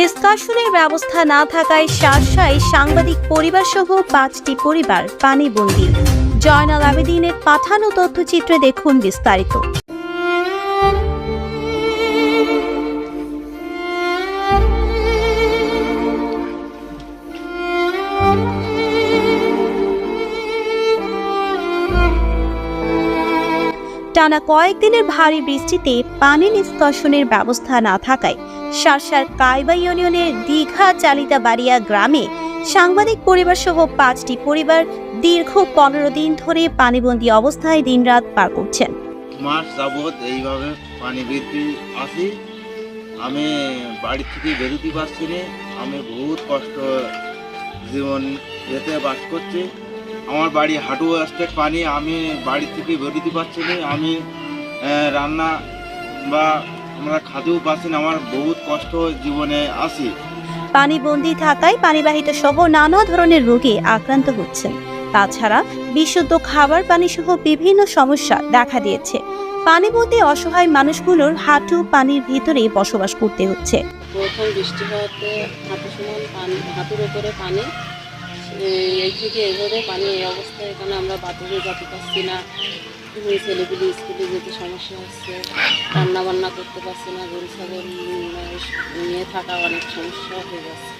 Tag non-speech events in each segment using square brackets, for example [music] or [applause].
নিষ্কাশনের ব্যবস্থা না থাকায় শার্শায় সাংবাদিক পরিবার সহ পাঁচটি পরিবার পানিবন্দী জয়নাল আবেদিনের পাঠানো তথ্যচিত্রে দেখুন বিস্তারিত। টানা কয়েকদিনের ভারী বৃষ্টিতে পানি নিষ্কাশনের ব্যবস্থা না থাকায় শার্শার কাইবা ইউনিয়নের দীঘা চালিতা বাড়িয়া গ্রামে সাংবাদিক পরিবার সহ পাঁচটি পরিবার দীর্ঘ পনেরো দিন ধরে পানিবন্দী অবস্থায় দিনরাত পার করছেন। মাস যাবৎ এইভাবে পানি বৃদ্ধি আসি। আমি বাড়ি থেকে বেরোতে পারছি না। আমি বহুত কষ্ট জীবন যেতে বাস করছি। আমার বাড়ি হাঁটু স্টেট পানি আমি বাড়ি থেকে বেরোতে পারছি না। আমি রান্না বা আমরা খাতেও পারছি না আমার বহুত কষ্ট জীবনে আসি পানিবন্দী থাকায় পানিবাহিত সহ নানা ধরনের রোগে আক্রান্ত হচ্ছেন। তাছাড়া বিশুদ্ধ খাবার পানি সহ বিভিন্ন সমস্যা দেখা দিয়েছে। পানিবন্দী অসহায় মানুষগুলোর হাঁটু পানির ভিতরে বসবাস করতে হচ্ছে। প্রথম বৃষ্টি হওয়াতে হাঁটু সমান পানি হাঁটুর উপরে পানি। এই থেকে এভাবে পানি এই অবস্থায় এখানে আমরা বাথরুমে যেতে পারছি না? ছেলেগুলি স্কুলে যেতে সমস্যা হচ্ছে। রান্না বান্না করতে পারছি না, গরু, ছাগল নিয়ে থাকা অনেক সমস্যা হয়ে যাচ্ছে।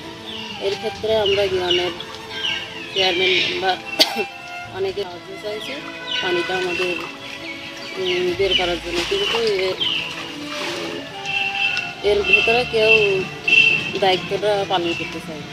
এর ক্ষেত্রে আমরা গ্রামের চেয়ারম্যান বা [coughs] অনেকে সাহায্য চাইছে পানিটা আমাদের বের করার জন্য। কিন্তু এর ভেতরে কেউ দায়িত্বটা পালন করতে না।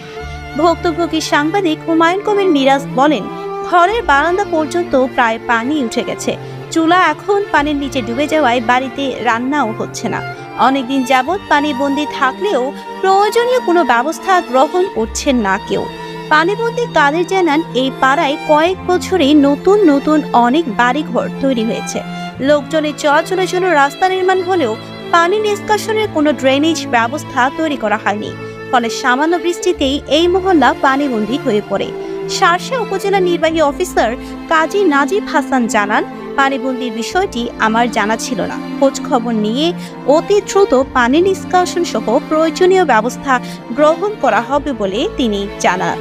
ভুক্তভোগী সাংবাদিক হুমায়ুন কবির মিরাজ বলেন, ঘরের বারান্দা পর্যন্ত প্রায় পানি উঠে গেছে। চুলা এখন পানির নিচে ডুবে যাওয়ায় বাড়িতে রান্নাও হচ্ছে না। অনেকদিন যাবৎ পানিবন্দি থাকলেও প্রয়োজনীয় কোনো ব্যবস্থা গ্রহণ করছেন না কেউ। পানিবন্দি কাদের জানান, এই পাড়ায় কয়েক বছরে নতুন নতুন অনেক বাড়িঘর তৈরি হয়েছে। লোকজনের চলাচলের জন্য রাস্তা নির্মাণ হলেও পানি নিষ্কাশনের কোনো ড্রেনেজ ব্যবস্থা তৈরি করা হয়নি। ফলে সামান্য বৃষ্টিতেই এই মহল্লা পানিবন্দী হয়ে পড়ে। সারসা উপজেলা নির্বাহী অফিসার কাজী নাজিব হাসান জানান, পানিবন্দির বিষয়টি আমার জানা ছিল না। খোঁজ খবর নিয়ে অতি দ্রুত পানি নিষ্কাশন সহ প্রয়োজনীয় ব্যবস্থা গ্রহণ করা হবে বলে তিনি জানান।